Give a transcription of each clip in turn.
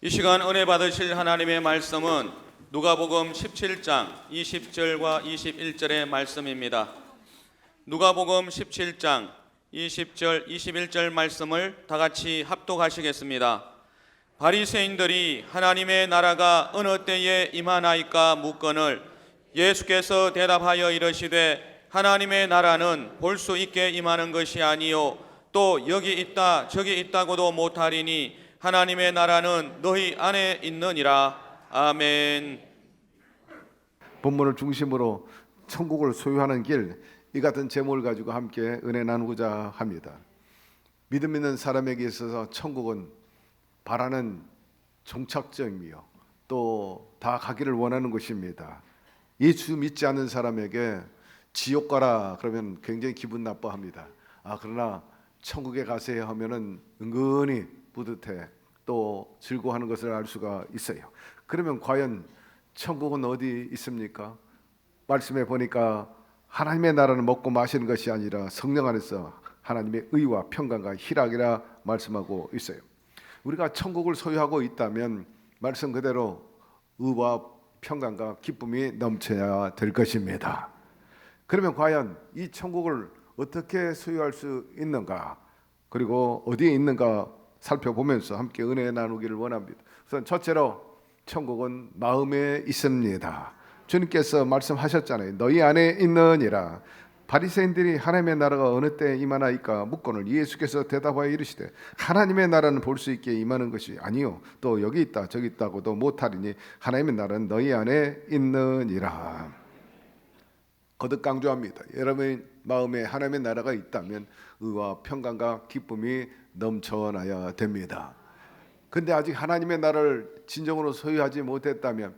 이 시간 은혜 받으실 하나님의 말씀은 누가복음 17장 20절과 21절의 말씀입니다. 누가복음 17장 20절 21절 말씀을 다 같이 합독하시겠습니다. 바리새인들이 하나님의 나라가 어느 때에 임하나이까 묻거늘 예수께서 대답하여 이르시되 하나님의 나라는 볼 수 있게 임하는 것이 아니요 또 여기 있다 저기 있다고도 못하리니 하나님의 나라는 너희 안에 있느니라 아멘. 본문을 중심으로 천국을 소유하는 길 이 같은 제목을 가지고 함께 은혜 나누고자 합니다. 믿음 있는 사람에게 있어서 천국은 바라는 종착점이요 또 다 가기를 원하는 곳입니다. 예수 믿지 않는 사람에게 지옥 가라 그러면 굉장히 기분 나빠합니다. 아 그러나 천국에 가세요 하면은 은근히 뿌듯해 또 즐거워하는 것을 알 수가 있어요. 그러면 과연 천국은 어디 있습니까? 말씀에 보니까 하나님의 나라는 먹고 마시는 것이 아니라 성령 안에서 하나님의 의와 평강과 희락이라 말씀하고 있어요. 우리가 천국을 소유하고 있다면 말씀 그대로 의와 평강과 기쁨이 넘쳐야 될 것입니다. 그러면 과연 이 천국을 어떻게 소유할 수 있는가? 그리고 어디에 있는가 살펴보면서 함께 은혜 나누기를 원합니다. 우선 첫째로 천국은 마음에 있습니다. 주님께서 말씀하셨잖아요. 너희 안에 있느니라. 바리새인들이 하나님의 나라가 어느 때 임하나이까 묻고는 예수께서 대답하여 이르시되 하나님의 나라는 볼 수 있게 임하는 것이 아니요 또 여기 있다 저기 있다고도 못하리니 하나님의 나라는 너희 안에 있느니라. 거듭 강조합니다. 여러분 마음에 하나님의 나라가 있다면 의와 평강과 기쁨이 넘쳐나야 됩니다. 근데 아직 하나님의 나라를 진정으로 소유하지 못했다면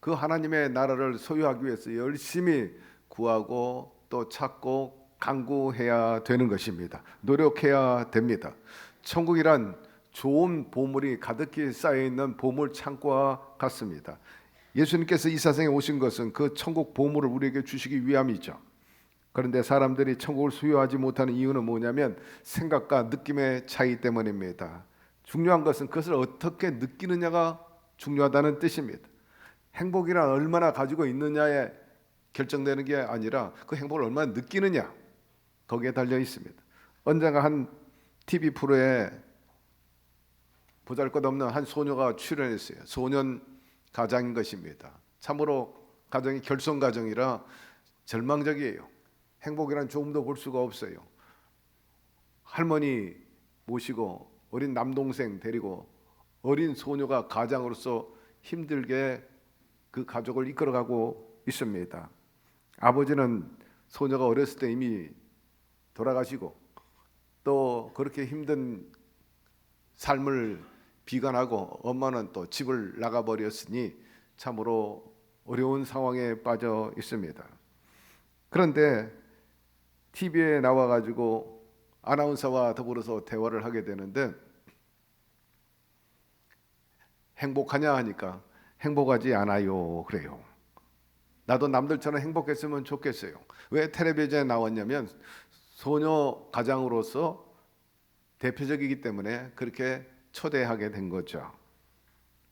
그 하나님의 나라를 소유하기 위해서 열심히 구하고 또 찾고 강구해야 되는 것입니다. 노력해야 됩니다. 천국이란 좋은 보물이 가득히 쌓여 있는 보물 창고와 같습니다. 예수님께서 이 세상에 오신 것은 그 천국 보물을 우리에게 주시기 위함이죠. 그런데 사람들이 천국을 소유하지 못하는 이유는 뭐냐면 생각과 느낌의 차이 때문입니다. 중요한 것은 그것을 어떻게 느끼느냐가 중요하다는 뜻입니다. 행복이란 얼마나 가지고 있느냐에 결정되는 게 아니라 그 행복을 얼마나 느끼느냐 거기에 달려 있습니다. 언젠가 한 TV 프로에 보잘것없는 한 소녀가 출연했어요. 소년 가장인 것입니다. 참으로 가정이 결손 가정이라 절망적이에요. 행복이란 조금도 볼 수가 없어요. 할머니 모시고 어린 남동생 데리고 어린 소녀가 가장으로서 힘들게 그 가족을 이끌어가고 있습니다. 아버지는 소녀가 어렸을 때 이미 돌아가시고 또 그렇게 힘든 삶을 비관하고 엄마는 또 집을 나가 버렸으니 참으로 어려운 상황에 빠져 있습니다. 그런데 TV에 나와 가지고 아나운서와 더불어서 대화를 하게 되는데 행복하냐 하니까 행복하지 않아요. 그래요. 나도 남들처럼 행복했으면 좋겠어요. 왜 텔레비전에 나왔냐면 소녀 가장으로서 대표적이기 때문에 그렇게 초대하게 된 거죠.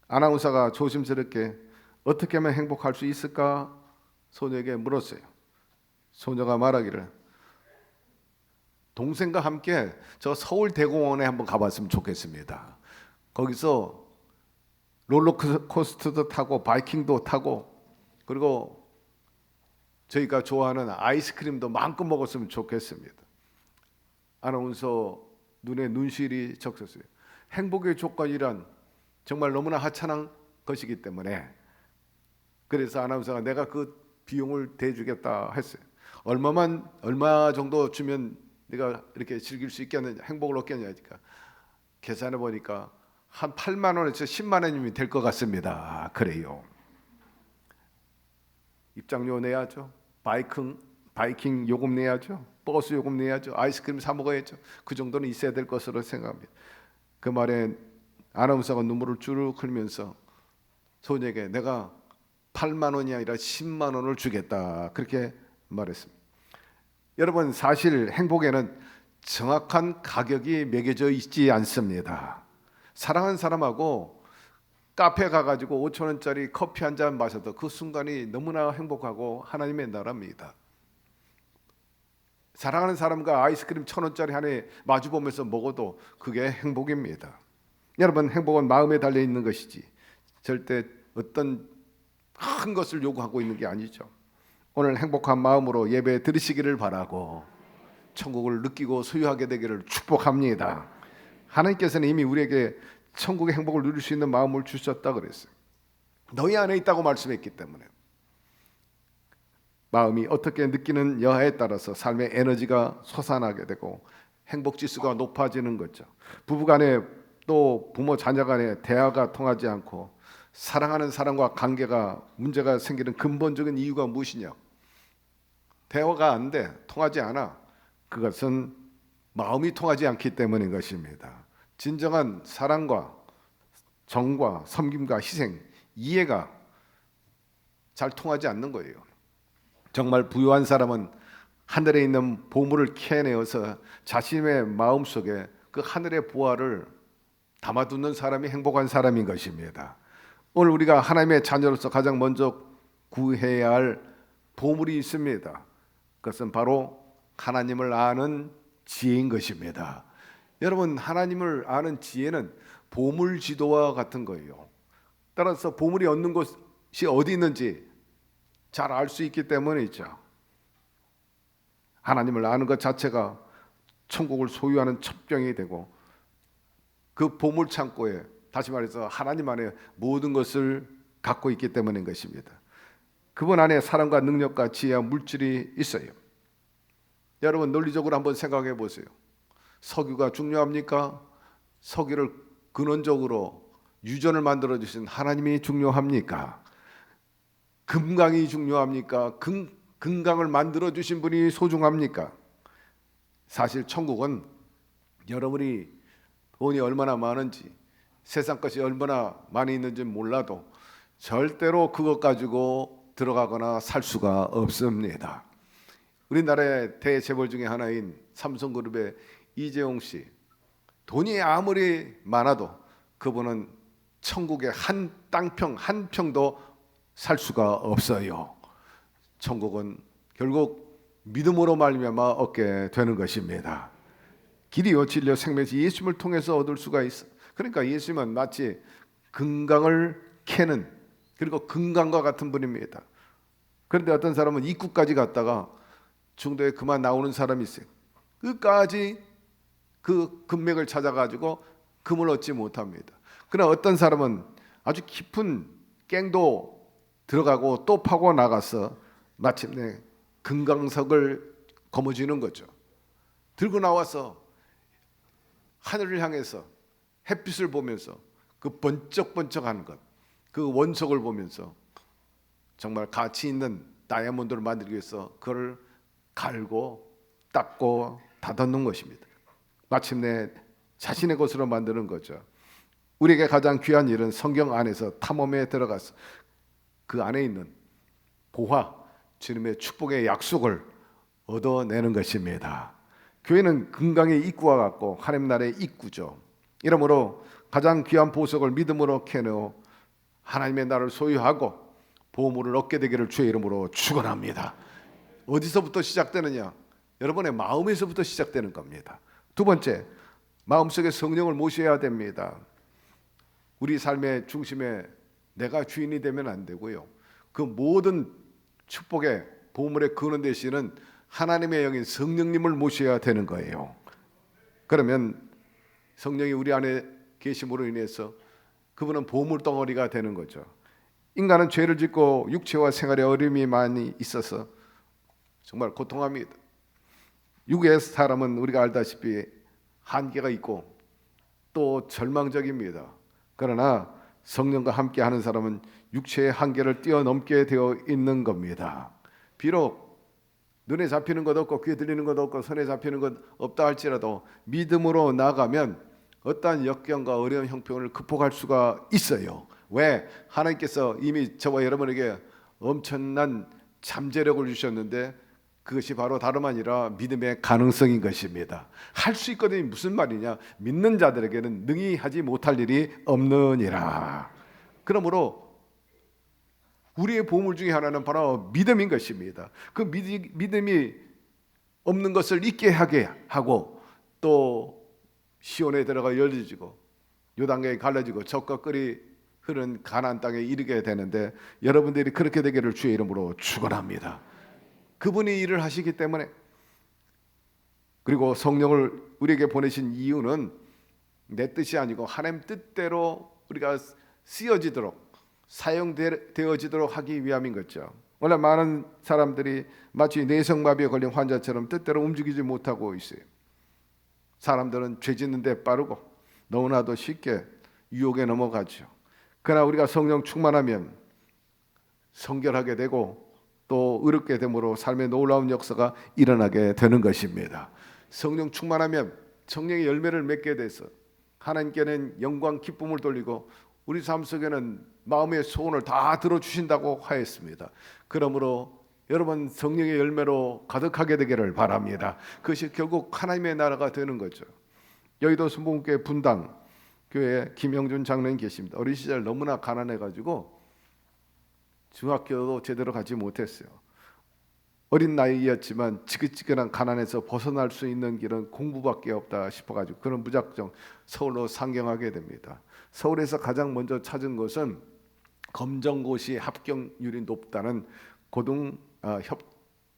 아나운서가 조심스럽게 어떻게 하면 행복할 수 있을까 소녀에게 물었어요. 소녀가 말하기를 동생과 함께 저 서울 대공원에 한번 가봤으면 좋겠습니다. 거기서 롤러코스터도 타고 바이킹도 타고 그리고 저희가 좋아하는 아이스크림도 마음껏 먹었으면 좋겠습니다. 아나운서 눈에 눈실이 적셨어요. 행복의 조건이란 정말 너무나 하찮은 것이기 때문에 그래서 아나운서가 내가 그 비용을 대주겠다 했어요. 얼마만 얼마 정도 주면 내가 이렇게 즐길 수 있겠느냐 행복을 얻겠냐 하니까 계산해 보니까 한 8만 원에서 10만 원이면 될 것 같습니다. 그래요. 입장료 내야죠. 바이킹 바이킹 요금 내야죠. 버스 요금 내야죠. 아이스크림 사 먹어야죠. 그 정도는 있어야 될 것으로 생각합니다. 그 말에 아나운서가 눈물을 주르륵 흘리면서 소녀에게 내가 8만 원이 아니라 10만 원을 주겠다. 그렇게 말했습니다. 여러분 사실 행복에는 정확한 가격이 매겨져 있지 않습니다. 사랑하는 사람하고 카페 가가지고 5천 원짜리 커피 한 잔 마셔도 그 순간이 너무나 행복하고 하나님의 나라입니다. 사랑하는 사람과 아이스크림 천 원짜리 하나에 마주 보면서 먹어도 그게 행복입니다. 여러분 행복은 마음에 달려 있는 것이지 절대 어떤 큰 것을 요구하고 있는 게 아니죠. 오늘 행복한 마음으로 예배 드리시기를 바라고 천국을 느끼고 소유하게 되기를 축복합니다. 하나님께서는 이미 우리에게 천국의 행복을 누릴 수 있는 마음을 주셨다 그랬어요. 너희 안에 있다고 말씀했기 때문에 마음이 어떻게 느끼는 여하에 따라서 삶의 에너지가 솟아나게 되고 행복 지수가 높아지는 거죠. 부부간에 또 부모 자녀간에 대화가 통하지 않고 사랑하는 사람과 관계가 문제가 생기는 근본적인 이유가 무엇이냐? 대화가 안 돼, 통하지 않아. 그것은 마음이 통하지 않기 때문인 것입니다. 진정한 사랑과 정과 섬김과 희생, 이해가 잘 통하지 않는 거예요. 정말 부유한 사람은 하늘에 있는 보물을 캐내어서 자신의 마음 속에 그 하늘의 보화를 담아두는 사람이 행복한 사람인 것입니다. 오늘 우리가 하나님의 자녀로서 가장 먼저 구해야 할 보물이 있습니다. 그것은 바로 하나님을 아는 지혜인 것입니다. 여러분 하나님을 아는 지혜는 보물 지도와 같은 거예요. 따라서 보물이 얻는 곳이 어디 있는지 잘 알 수 있기 때문이죠. 하나님을 아는 것 자체가 천국을 소유하는 첩병이 되고 그 보물 창고에 다시 말해서 하나님 안에 모든 것을 갖고 있기 때문인 것입니다. 그분 안에 사랑과 능력과 지혜와 물질이 있어요. 여러분 논리적으로 한번 생각해 보세요. 석유가 중요합니까? 석유를 근원적으로 유전을 만들어 주신 하나님이 중요합니까? 금강이 중요합니까? 금, 금강을 만들어 주신 분이 소중합니까? 사실 천국은 여러분이 돈이 얼마나 많은지 세상 것이 얼마나 많이 있는지 몰라도 절대로 그것 가지고 들어가거나 살 수가 없습니다. 우리나라의 대재벌 중에 하나인 삼성그룹의 이재용 씨 돈이 아무리 많아도 그분은 천국의 한 땅평 한 평도 살 수가 없어요. 천국은 결국 믿음으로 말미암아 얻게 되는 것입니다. 길이요 진료 생명이 예수님을 통해서 얻을 수가 있어. 그러니까 예수님은 마치 금강을 캐는 그리고 금강과 같은 분입니다. 그런데 어떤 사람은 입구까지 갔다가 중도에 그만 나오는 사람이 있어요. 끝까지 그 금맥을 찾아가지고 금을 얻지 못합니다. 그러나 어떤 사람은 아주 깊은 깽도 들어가고 또 파고 나가서 마침내 금강석을 거머쥐는 거죠. 들고 나와서 하늘을 향해서 햇빛을 보면서 그 번쩍번쩍하는 것, 그 원석을 보면서 정말 가치 있는 다이아몬드를 만들기 위해서 그걸 갈고 닦고 다듬는 것입니다. 마침내 자신의 것으로 만드는 거죠. 우리에게 가장 귀한 일은 성경 안에서 탐험에 들어가서 그 안에 있는 보화, 주님의 축복의 약속을 얻어내는 것입니다. 교회는 금강의 입구와 같고 하나님 나라의 입구죠. 이러므로 가장 귀한 보석을 믿음으로 캐내어 하나님의 나라를 소유하고 보물을 얻게 되기를 주의 이름으로 축원합니다. 어디서부터 시작되느냐? 여러분의 마음에서부터 시작되는 겁니다. 두 번째, 마음속에 성령을 모셔야 됩니다. 우리 삶의 중심에 내가 주인이 되면 안 되고요. 그 모든 축복의 보물의 근원 되시는 하나님의 영인 성령님을 모셔야 되는 거예요. 그러면 성령이 우리 안에 계심으로 인해서 그분은 보물 덩어리가 되는 거죠. 인간은 죄를 짓고 육체와 생활에 어려움이 많이 있어서 정말 고통합니다. 육의 사람은 우리가 알다시피 한계가 있고 또 절망적입니다. 그러나 성령과 함께 하는 사람은 육체의 한계를 뛰어넘게 되어 있는 겁니다. 비록 눈에 잡히는 것 없고 귀에 들리는 것 없고 손에 잡히는 것 없다 할지라도 믿음으로 나가면 어떠한 역경과 어려운 형편을 극복할 수가 있어요. 왜? 하나님께서 이미 저와 여러분에게 엄청난 잠재력을 주셨는데 그것이 바로 다름 아니라 믿음의 가능성인 것입니다. 할 수 있거든요. 무슨 말이냐? 믿는 자들에게는 능히 하지 못할 일이 없느니라. 그러므로 우리의 보물 중에 하나는 바로 믿음인 것입니다. 그 믿- 믿음이 없는 것을 잊게 하게 하고 또 시온에 들어가 열려지고 요단강에 갈라지고 적과 끓이 흐른 가나안 땅에 이르게 되는데 여러분들이 그렇게 되기를 주의 이름으로 축원합니다. 그분이 일을 하시기 때문에 그리고 성령을 우리에게 보내신 이유는 내 뜻이 아니고 하나님 뜻대로 우리가 쓰여지도록 사용되어지도록 하기 위함인 거죠. 원래 많은 사람들이 마치 내성마비에 걸린 환자처럼 뜻대로 움직이지 못하고 있어요. 사람들은 죄 짓는 데 빠르고 너무나도 쉽게 유혹에 넘어가죠. 그러나 우리가 성령 충만하면 성결하게 되고 또 의롭게 되므로 삶의 놀라운 역사가 일어나게 되는 것입니다. 성령 충만하면 성령의 열매를 맺게 돼서 하나님께는 영광 기쁨을 돌리고 우리 삶 속에는 마음의 소원을 다 들어주신다고 하였습니다. 그러므로 여러분 성령의 열매로 가득하게 되기를 바랍니다. 그것이 결국 하나님의 나라가 되는 거죠. 여의도 순복음교회 분당 교회 김영준 장로님 계십니다. 어린 시절 너무나 가난해 가지고 중학교도 제대로 가지 못했어요. 어린 나이였지만 지긋지긋한 가난에서 벗어날 수 있는 길은 공부밖에 없다 싶어가지고 그런 무작정 서울로 상경하게 됩니다. 서울에서 가장 먼저 찾은 것은 검정고시 합격률이 높다는 고등 아, 협,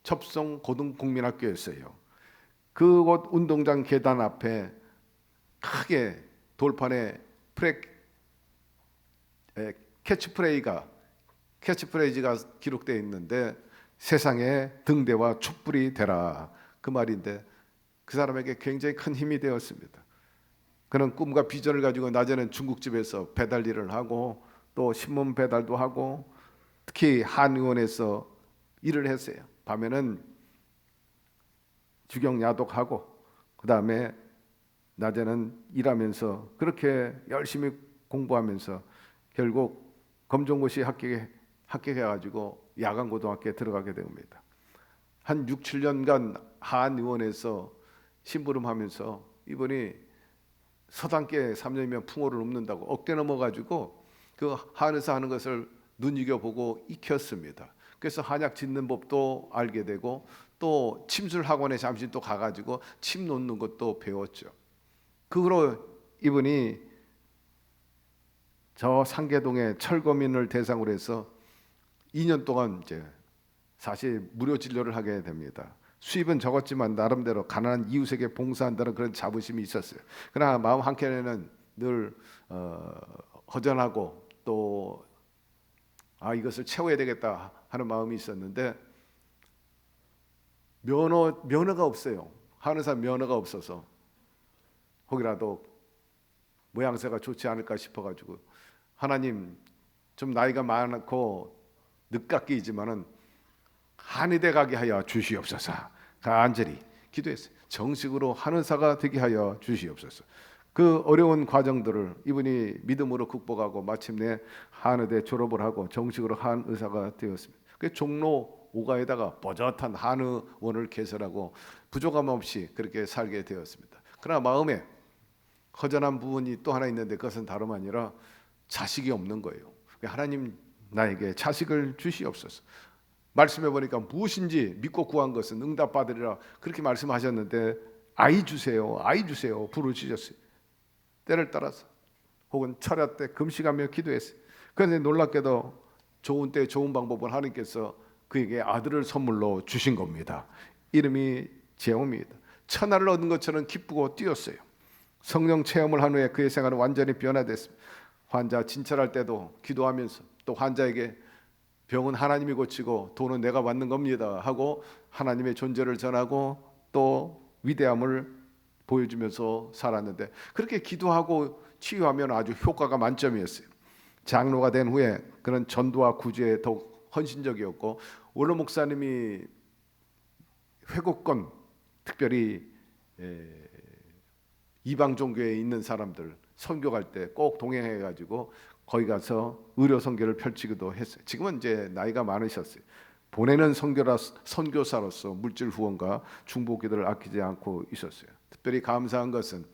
첩송 고등국민학교였어요. 그곳 운동장 계단 앞에 크게 돌판에 프레 에, 캐치프레이가 캐치프레이즈가 기록되어 있는데 세상에 등대와 촛불이 되라 그 말인데 그 사람에게 굉장히 큰 힘이 되었습니다. 그는 꿈과 비전을 가지고 낮에는 중국집에서 배달 일을 하고 또 신문 배달도 하고 특히 한의원에서 일을 했어요. 밤에는 주경 야독하고 그 다음에 낮에는 일하면서 그렇게 열심히 공부하면서 결국 검정고시 합격해 합격해가지고 야간 고등학교에 들어가게 됩니다. 한 6, 7년간 한 의원에서 심부름하면서 이분이 서당계 3년이면 풍어를 읊는다고 억대 넘어가지고 그 한의사 하는 것을 눈이겨 보고 익혔습니다. 그래서 한약 짓는 법도 알게 되고 또 침술 학원에 잠시 또 가가지고 침 놓는 것도 배웠죠. 그 후로 이분이 저 상계동의 철거민을 대상으로 해서 2년 동안 이제 사실 무료 진료를 하게 됩니다. 수입은 적었지만 나름대로 가난한 이웃에게 봉사한다는 그런 자부심이 있었어요. 그러나 마음 한켠에는 늘 어, 허전하고 또 아, 이것을 채워야 되겠다 하는 마음이 있었는데 면허 면허가 없어요. 한의사 면허가 없어서 혹이라도 모양새가 좋지 않을까 싶어가지고 하나님 좀 나이가 많고 늦깎이지만은 한의대 가게 하여 주시옵소서. 간절히 기도했어요. 정식으로 한의사가 되게 하여 주시옵소서. 그 어려운 과정들을 이분이 믿음으로 극복하고 마침내 한의대 졸업을 하고 정식으로 한의사가 되었습니다. 그 종로 5가에다가 버젓한 한의원을 개설하고 부족함 없이 그렇게 살게 되었습니다. 그러나 마음에 허전한 부분이 또 하나 있는데 그것은 다름 아니라 자식이 없는 거예요. 하나님 나에게 자식을 주시옵소서. 말씀해 보니까 무엇인지 믿고 구한 것은 응답 받으리라 그렇게 말씀하셨는데 아이 주세요, 아이 주세요 부르짖었어요. 때를 따라서 혹은 철야 때 금식하며 기도했어요. 그런데 놀랍게도 좋은 때 좋은 방법을 하나님께서 그에게 아들을 선물로 주신 겁니다. 이름이 제옵니다. 천하를 얻은 것처럼 기쁘고 뛰었어요. 성령 체험을 한 후에 그의 생활은 완전히 변화됐습니다. 환자 진찰할 때도 기도하면서 또 환자에게 병은 하나님이 고치고 돈은 내가 받는 겁니다 하고 하나님의 존재를 전하고 또 위대함을 보여주면서 살았는데 그렇게 기도하고 치유하면 아주 효과가 만점이었어요. 장로가 된 후에 그런 전도와 구제에 더욱 헌신적이었고 원로 목사님이 회국권 특별히 에, 이방 종교에 있는 사람들 선교 갈 때 꼭 동행해 가지고 거기 가서 의료 선교를 펼치기도 했어요. 지금은 이제 나이가 많으셨어요. 보내는 선교라 선교사로서 물질 후원과 중보 기도를 아끼지 않고 있었어요. 특별히 감사한 것은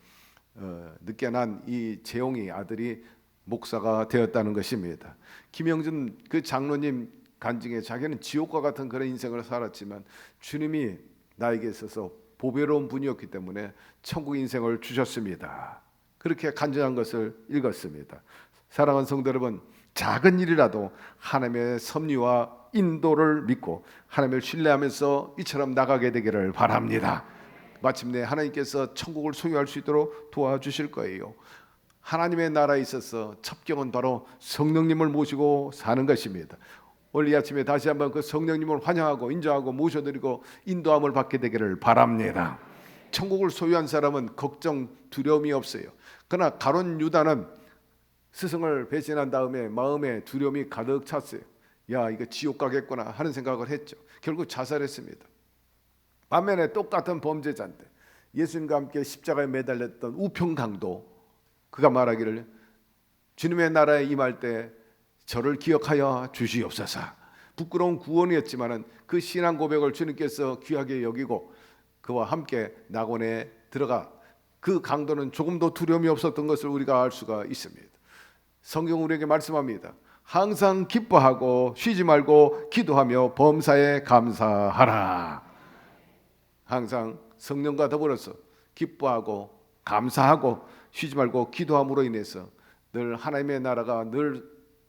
어, 늦게 난 이 재용이 아들이 목사가 되었다는 것입니다. 김영준 그 장로님 간증에 자기는 지옥과 같은 그런 인생을 살았지만 주님이 나에게 있어서 보배로운 분이었기 때문에 천국 인생을 주셨습니다. 그렇게 간증한 것을 읽었습니다. 사랑하는 성도 여러분, 작은 일이라도 하나님의 섭리와 인도를 믿고 하나님을 신뢰하면서 이처럼 나가게 되기를 바랍니다. 마침내 하나님께서 천국을 소유할 수 있도록 도와주실 거예요. 하나님의 나라에 있어서 첩경은 바로 성령님을 모시고 사는 것입니다. 오늘 이 아침에 다시 한번 그 성령님을 환영하고 인정하고 모셔드리고 인도함을 받게 되기를 바랍니다. 천국을 소유한 사람은 걱정 두려움이 없어요. 그러나 가론 유다는 스승을 배신한 다음에 마음에 두려움이 가득 찼어요. 야 이거 지옥 가겠구나 하는 생각을 했죠. 결국 자살했습니다. 반면에 똑같은 범죄자인데 예수님과 함께 십자가에 매달렸던 우평강도 그가 말하기를 주님의 나라에 임할 때 저를 기억하여 주시옵소서. 부끄러운 구원이었지만은 그 신앙 고백을 주님께서 귀하게 여기고 그와 함께 낙원에 들어가 그 강도는 조금도 두려움이 없었던 것을 우리가 알 수가 있습니다. 성경 우리에게 말씀합니다. 항상 기뻐하고 쉬지 말고 기도하며 범사에 감사하라. 항상 성령과 더불어서 기뻐하고 감사하고 쉬지 말고 기도함으로 인해서 늘 하나님의 나라가 늘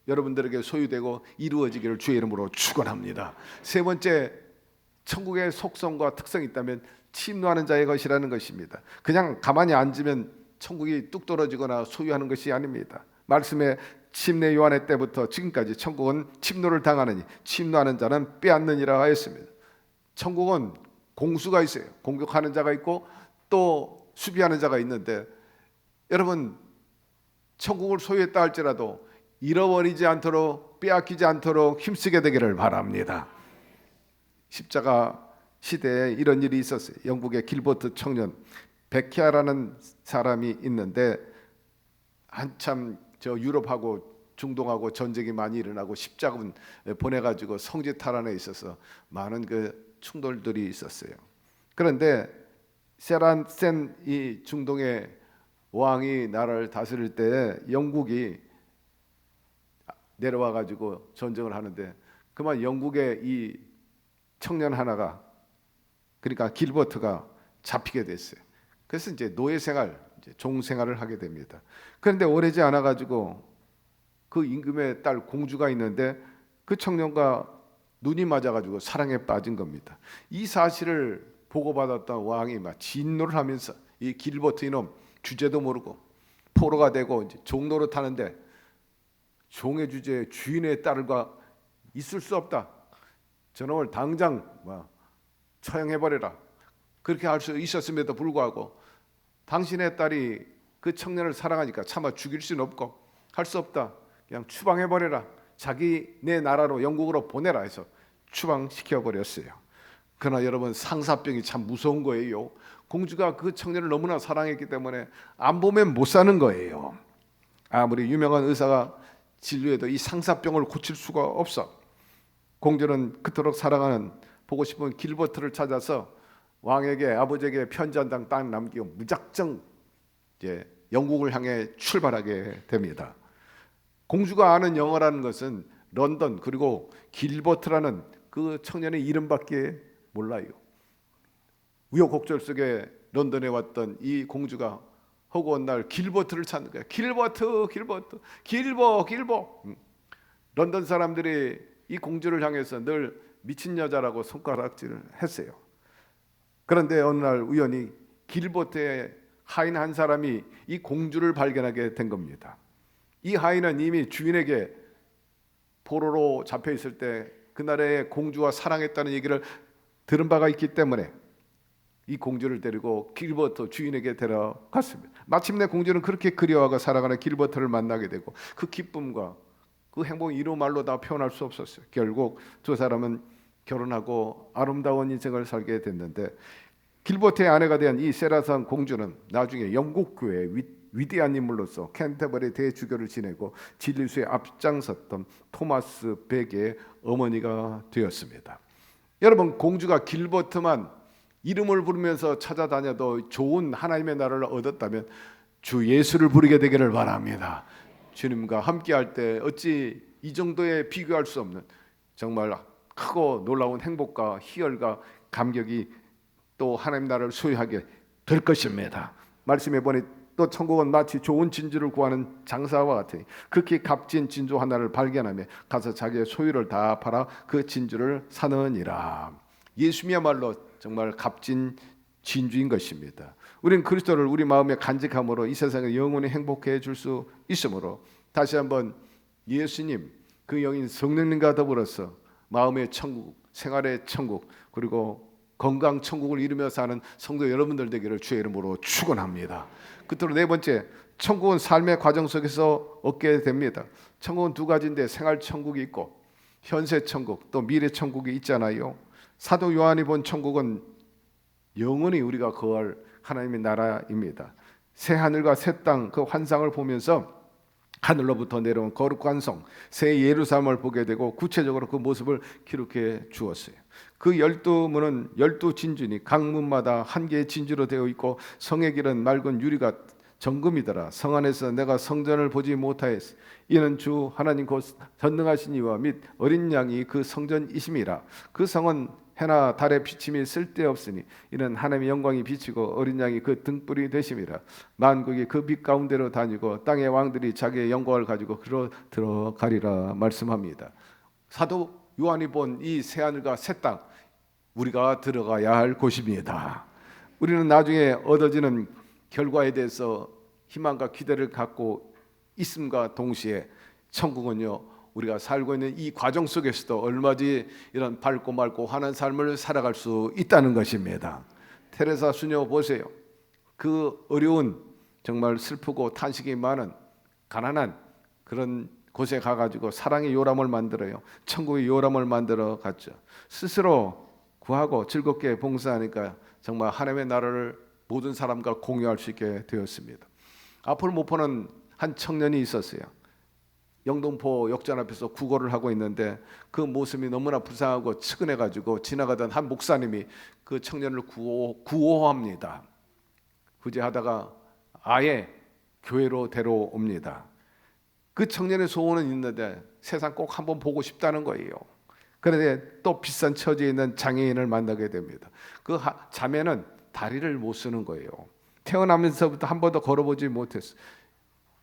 여러분들에게 소유되고 이루어지기를 주의 이름으로 축원합니다. 세 번째 천국의 속성과 특성이 있다면 침노하는 자의 것이라는 것입니다. 그냥 가만히 앉으면 천국이 뚝 떨어지거나 소유하는 것이 아닙니다. 말씀에 침례 요한의 때부터 지금까지 천국은 침노를 당하느니 침노하는 자는 빼앗느니라 하였습니다. 천국은 공수가 있어요. 공격하는 자가 있고 또 수비하는 자가 있는데 여러분 천국을 소유했다 할지라도 잃어버리지 않도록 빼앗기지 않도록 힘쓰게 되기를 바랍니다. 십자가 시대에 이런 일이 있었어요. 영국의 길버트 청년 베키아라는 사람이 있는데 한참 저 유럽하고 중동하고 전쟁이 많이 일어나고 십자군 보내가지고 성지 탈환에 있어서 많은 그 충돌들이 있었어요. 그런데 세란 센 이 중동의 왕이 나라를 다스릴 때 영국이 내려와 가지고 전쟁을 하는데 그만 영국의 이 청년 하나가 그러니까 길버트가 잡히게 됐어요. 그래서 이제 노예 생활, 이제 종 생활을 하게 됩니다. 그런데 오래지 않아 가지고 그 임금의 딸 공주가 있는데 그 청년과 눈이 맞아 가지고 사랑에 빠진 겁니다. 이 사실을 보고받았던 왕이 막 진노를 하면서 이 길버트 이놈 주제도 모르고 포로가 되고 이제 종로로 타는데 종의 주제에 주인의 딸과 있을 수 없다. 저놈을 당장 뭐 처형해 버려라. 그렇게 할 수 있었음에도 불구하고 당신의 딸이 그 청년을 사랑하니까 차마 죽일 수는 없고 할 수 없다. 그냥 추방해 버려라. 자기 내 나라로 영국으로 보내라 해서 추방시켜 버렸어요. 그러나 여러분 상사병이 참 무서운 거예요. 공주가 그 청년을 너무나 사랑했기 때문에 안 보면 못 사는 거예요. 아무리 유명한 의사가 진료해도 이 상사병을 고칠 수가 없어. 공주는 그토록 사랑하는 보고 싶은 길버트를 찾아서 왕에게 아버지에게 편지 한 장 딱 남기고 무작정 이제 영국을 향해 출발하게 됩니다. 공주가 아는 영어라는 것은 런던 그리고 길버트라는 그 청년의 이름밖에 몰라요. 우여곡절 속에 런던에 왔던 이 공주가 허구한 날 길버트를 찾는 거야. 길버트, 길버트, 길버, 길버. 음. 런던 사람들이 이 공주를 향해서 늘 미친 여자라고 손가락질을 했어요. 그런데 어느 날 우연히 길버트의 하인 한 사람이 이 공주를 발견하게 된 겁니다. 이 하인은 이미 주인에게 포로로 잡혀 있을 때 그날의 공주와 사랑했다는 얘기를 들은 바가 있기 때문에 이 공주를 데리고 길버트 주인에게 데려갔습니다. 마침내 공주는 그렇게 그리워하고 살아가는 길버트를 만나게 되고 그 기쁨과 그 행복이 이루 말로 다 표현할 수 없었어요. 결국 두 사람은 결혼하고 아름다운 인생을 살게 됐는데 길버트의 아내가 된 이 세라산 공주는 나중에 영국 교회 위, 위대한 인물로서 캔터버리 대주교를 지내고 진리수에 앞장섰던 토마스 백의 어머니가 되었습니다. 여러분 공주가 길버트만 이름을 부르면서 찾아다녀도 좋은 하나님의 나라를 얻었다면 주 예수를 부르게 되기를 바랍니다. 주님과 함께할 때 어찌 이 정도에 비교할 수 없는 정말 크고 놀라운 행복과 희열과 감격이 또 하나님 나라를 소유하게 될 것입니다. 말씀해 보니 또 천국은 마치 좋은 진주를 구하는 장사와 같으니 극히 값진 진주 하나를 발견하며 가서 자기의 소유를 다 팔아 그 진주를 사느니라. 예수님이야말로 정말 값진 진주인 것입니다. 우리는 그리스도를 우리 마음에 간직함으로 이 세상에 영원히 행복해 줄 수 있으므로 다시 한번 예수님 그 영인 성령님과 더불어서 마음의 천국, 생활의 천국 그리고 건강 천국을 이루며 사는 성도 여러분들 되기를 주의 이름으로 축원합니다. 끝으로 네 번째 천국은 삶의 과정 속에서 얻게 됩니다. 천국은 두 가지인데 생활 천국이 있고 현세 천국 또 미래 천국이 있잖아요. 사도 요한이 본 천국은 영원히 우리가 거할 하나님의 나라입니다. 새 하늘과 새 땅 그 환상을 보면서 하늘로부터 내려온 거룩한 성, 새 예루살렘을 보게 되고 구체적으로 그 모습을 기록해 주었어요. 그 열두 문은 열두 진주니 각 문마다 한 개의 진주로 되어 있고 성의 길은 맑은 유리가 정금이더라. 성 안에서 내가 성전을 보지 못하였으. 이는 주 하나님 곧 전능하신 이와 및 어린 양이 그 성전이심이라. 그 성은 해나 달의 비침이 쓸데없으니 이는 하나님의 영광이 비치고 어린 양이 그 등불이 되심이라 만국이 그 빛 가운데로 다니고 땅의 왕들이 자기의 영광을 가지고 그로 들어가리라 말씀합니다. 사도 요한이 본 이 새하늘과 새 땅 우리가 들어가야 할 곳입니다. 우리는 나중에 얻어지는 결과에 대해서 희망과 기대를 갖고 있음과 동시에 천국은요 우리가 살고 있는 이 과정 속에서도 얼마지 이런 밝고 맑고 환한 삶을 살아갈 수 있다는 것입니다. 테레사 수녀 보세요. 그 어려운 정말 슬프고 탄식이 많은 가난한 그런 곳에 가가지고 사랑의 요람을 만들어요. 천국의 요람을 만들어 갔죠. 스스로 구하고 즐겁게 봉사하니까 정말 하나님의 나라를 모든 사람과 공유할 수 있게 되었습니다. 앞을 못 보는 한 청년이 있었어요. 영동포 역전 앞에서 구걸을 하고 있는데 그 모습이 너무나 불쌍하고 측은해 가지고 지나가던 한 목사님이 그 청년을 구호, 구호합니다. 구제하다가 아예 교회로 데려옵니다. 그 청년의 소원은 있는데 세상 꼭 한번 보고 싶다는 거예요. 그런데 또 비싼 처지에 있는 장애인을 만나게 됩니다. 그 하- 자매는 다리를 못 쓰는 거예요. 태어나면서부터 한 번도 걸어보지 못했어.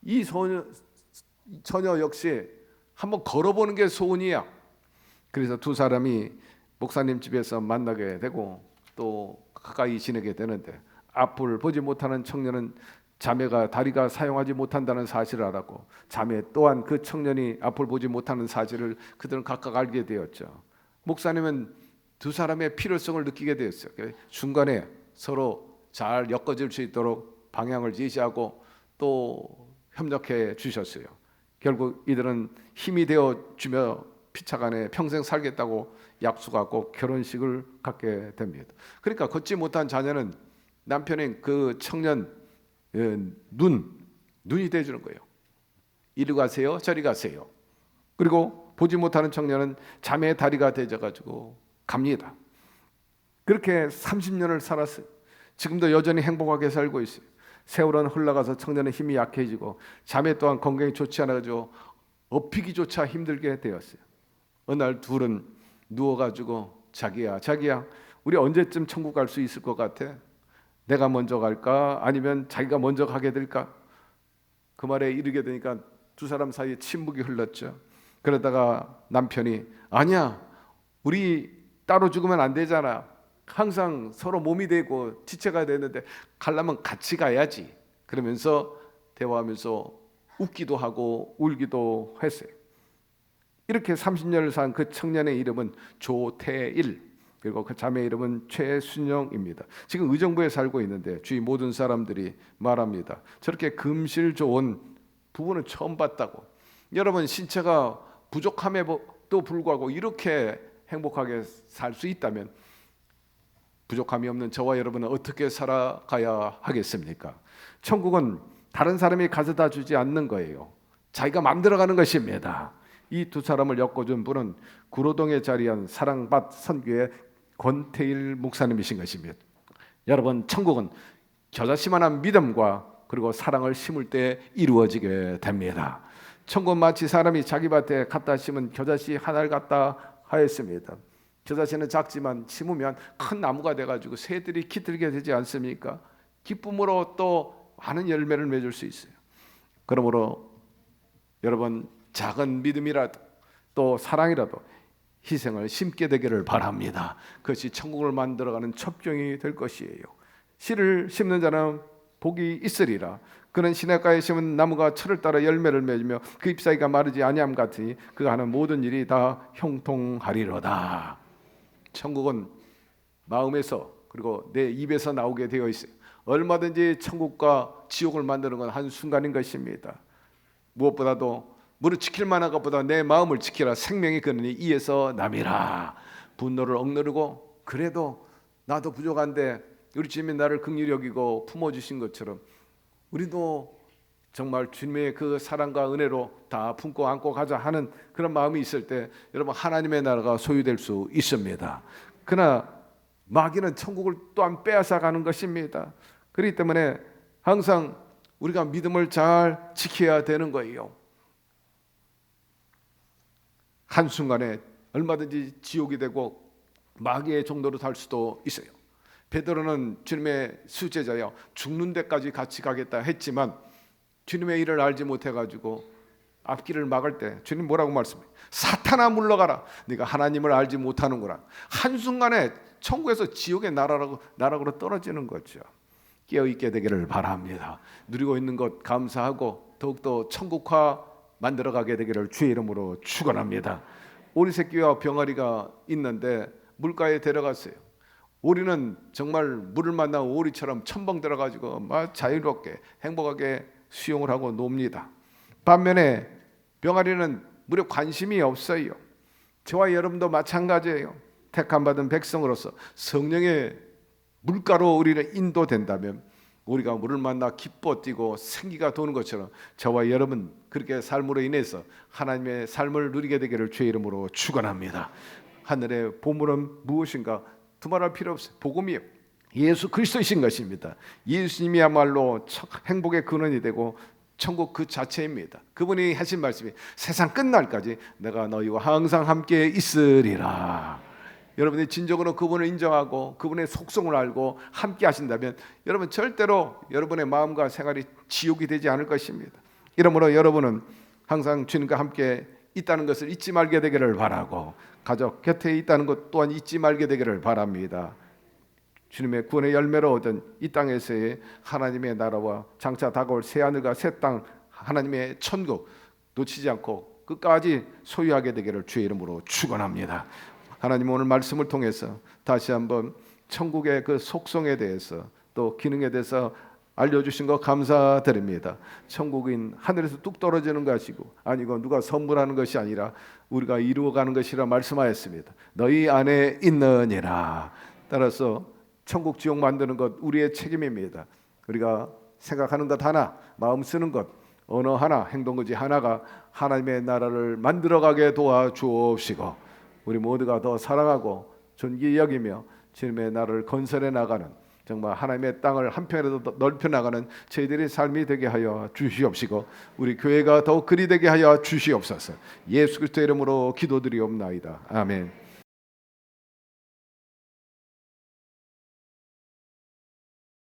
이 소녀 처녀 역시 한번 걸어보는 게 소원이야. 그래서 두 사람이 목사님 집에서 만나게 되고 또 가까이 지내게 되는데 앞을 보지 못하는 청년은 자매가 다리가 사용하지 못한다는 사실을 알았고 자매 또한 그 청년이 앞을 보지 못하는 사실을 그들은 각각 알게 되었죠. 목사님은 두 사람의 필요성을 느끼게 되었어요. 중간에 서로 잘 엮어질 수 있도록 방향을 제시하고 또 협력해 주셨어요. 결국 이들은 힘이 되어 주며 피차간에 평생 살겠다고 약속하고 결혼식을 갖게 됩니다. 그러니까 걷지 못한 자녀는 남편인 그 청년 예, 눈 눈이 돼주는 거예요. 이리 가세요, 저리 가세요. 그리고 보지 못하는 청년은 자매의 다리가 되져가지고 갑니다. 그렇게 30년을 살았어요. 지금도 여전히 행복하게 살고 있어요. 세월은 흘러가서 청년의 힘이 약해지고 자매 또한 건강이 좋지 않아가지고 업히기조차 힘들게 되었어요. 어느 날 둘은 누워가지고 자기야 자기야 우리 언제쯤 천국 갈 수 있을 것 같아? 내가 먼저 갈까? 아니면 자기가 먼저 가게 될까? 그 말에 이르게 되니까 두 사람 사이에 침묵이 흘렀죠. 그러다가 남편이 아니야 우리 따로 죽으면 안 되잖아. 항상 서로 몸이 되고 지체가 되는데 가려면 같이 가야지. 그러면서 대화하면서 웃기도 하고 울기도 했어요. 이렇게 30년을 산 그 청년의 이름은 조태일 그리고 그 자매 이름은 최순영입니다. 지금 의정부에 살고 있는데 주위 모든 사람들이 말합니다. 저렇게 금실 좋은 부부는 처음 봤다고. 여러분 신체가 부족함에도 불구하고 이렇게 행복하게 살 수 있다면 부족함이 없는 저와 여러분은 어떻게 살아가야 하겠습니까? 천국은 다른 사람이 가져다 주지 않는 거예요. 자기가 만들어 가는 것입니다. 이 두 사람을 엮어준 분은 구로동에 자리한 사랑받 선교의 권태일 목사님이신 것입니다. 여러분, 천국은 겨자씨만한 믿음과 그리고 사랑을 심을 때 이루어지게 됩니다. 천국 마치 사람이 자기 밭에 갖다 심은 겨자씨 하나를 갖다 하였습니다. 겨자씨는 작지만 심으면 큰 나무가 돼가지고 새들이 기들게 되지 않습니까? 기쁨으로 또 많은 열매를 맺을 수 있어요. 그러므로 여러분 작은 믿음이라도 또 사랑이라도 희생을 심게 되기를 바랍니다. 그것이 천국을 만들어가는 첩경이 될 것이에요. 씨를 심는 자는 복이 있으리라. 그는 시냇가에 심은 나무가 철을 따라 열매를 맺으며 그 잎사귀가 마르지 아니함 같으니 그가 하는 모든 일이 다 형통하리로다. 천국은 마음에서 그리고 내 입에서 나오게 되어 있어요. 얼마든지 천국과 지옥을 만드는 건 한 순간인 것입니다. 무엇보다도 무릇 지킬 만한 것보다 내 마음을 지키라 생명이 그러니 이에서 남이라 분노를 억누르고 그래도 나도 부족한데 우리 주님이 나를 긍휼히 여기고 품어 주신 것처럼 우리도 정말 주님의 그 사랑과 은혜로 다 품고 안고 가자 하는 그런 마음이 있을 때 여러분 하나님의 나라가 소유될 수 있습니다. 그러나 마귀는 천국을 또한 빼앗아 가는 것입니다. 그렇기 때문에 항상 우리가 믿음을 잘 지켜야 되는 거예요. 한순간에 얼마든지 지옥이 되고 마귀의 정도로 달 수도 있어요. 베드로는 주님의 수제자여 죽는 데까지 같이 가겠다 했지만 주님의 일을 알지 못해 가지고 앞길을 막을 때 주님 뭐라고 말씀해? 사탄아 물러가라. 네가 하나님을 알지 못하는구나. 한순간에 천국에서 지옥의 나라라고 나락으로 떨어지는 거죠. 깨어 있게 되기를 바랍니다. 누리고 있는 것 감사하고 더욱더 천국화 만들어 가게 되기를 주의 이름으로 축원합니다. 오리 새끼와 병아리가 있는데 물가에 데려갔어요. 오리는 정말 물을 만나 오리처럼 첨벙 들어가지고 막 자유롭게 행복하게 수영을 하고 놉니다. 반면에 병아리는 물에 관심이 없어요. 저와 여러분도 마찬가지예요. 택함 받은 백성으로서 성령의 물가로 우리를 인도된다면 우리가 물을 만나 기뻐 뛰고 생기가 도는 것처럼 저와 여러분 그렇게 삶으로 인해서 하나님의 삶을 누리게 되기를 주의 이름으로 축원합니다. 하늘의 보물은 무엇인가 두말할 필요 없어요. 복음이요. 예수 그리스도이신 것입니다. 예수님이야말로 첫 행복의 근원이 되고 천국 그 자체입니다. 그분이 하신 말씀이 세상 끝날까지 내가 너희와 항상 함께 있으리라. 여러분이 진정으로 그분을 인정하고 그분의 속성을 알고 함께 하신다면 여러분 절대로 여러분의 마음과 생활이 지옥이 되지 않을 것입니다. 이러므로 여러분은 항상 주님과 함께 있다는 것을 잊지 말게 되기를 바라고 가족 곁에 있다는 것 또한 잊지 말게 되기를 바랍니다. 주님의 구원의 열매로 얻은 이 땅에서의 하나님의 나라와 장차 다가올 새 하늘과 새 땅 하나님의 천국 놓치지 않고 끝까지 소유하게 되기를 주의 이름으로 축원합니다. 하나님 오늘 말씀을 통해서 다시 한번 천국의 그 속성에 대해서 또 기능에 대해서 알려주신 거 감사드립니다. 천국인 하늘에서 뚝 떨어지는 것이고 아니고 누가 선물하는 것이 아니라 우리가 이루어가는 것이라 말씀하였습니다. 너희 안에 있느니라. 따라서 천국 지옥 만드는 것 우리의 책임입니다. 우리가 생각하는 것 하나, 마음 쓰는 것 언어 하나, 행동 거지 하나가 하나님의 나라를 만들어가게 도와 주옵시고 우리 모두가 더 사랑하고 존귀 여기며 주님의 나라를 건설해 나가는 정말 하나님의 땅을 한편에도 더 넓혀 나가는 저희들의 삶이 되게 하여 주시옵시고 우리 교회가 더욱 그리 되게 하여 주시옵소서. 예수 그리스도 이름으로 기도드리옵나이다. 아멘.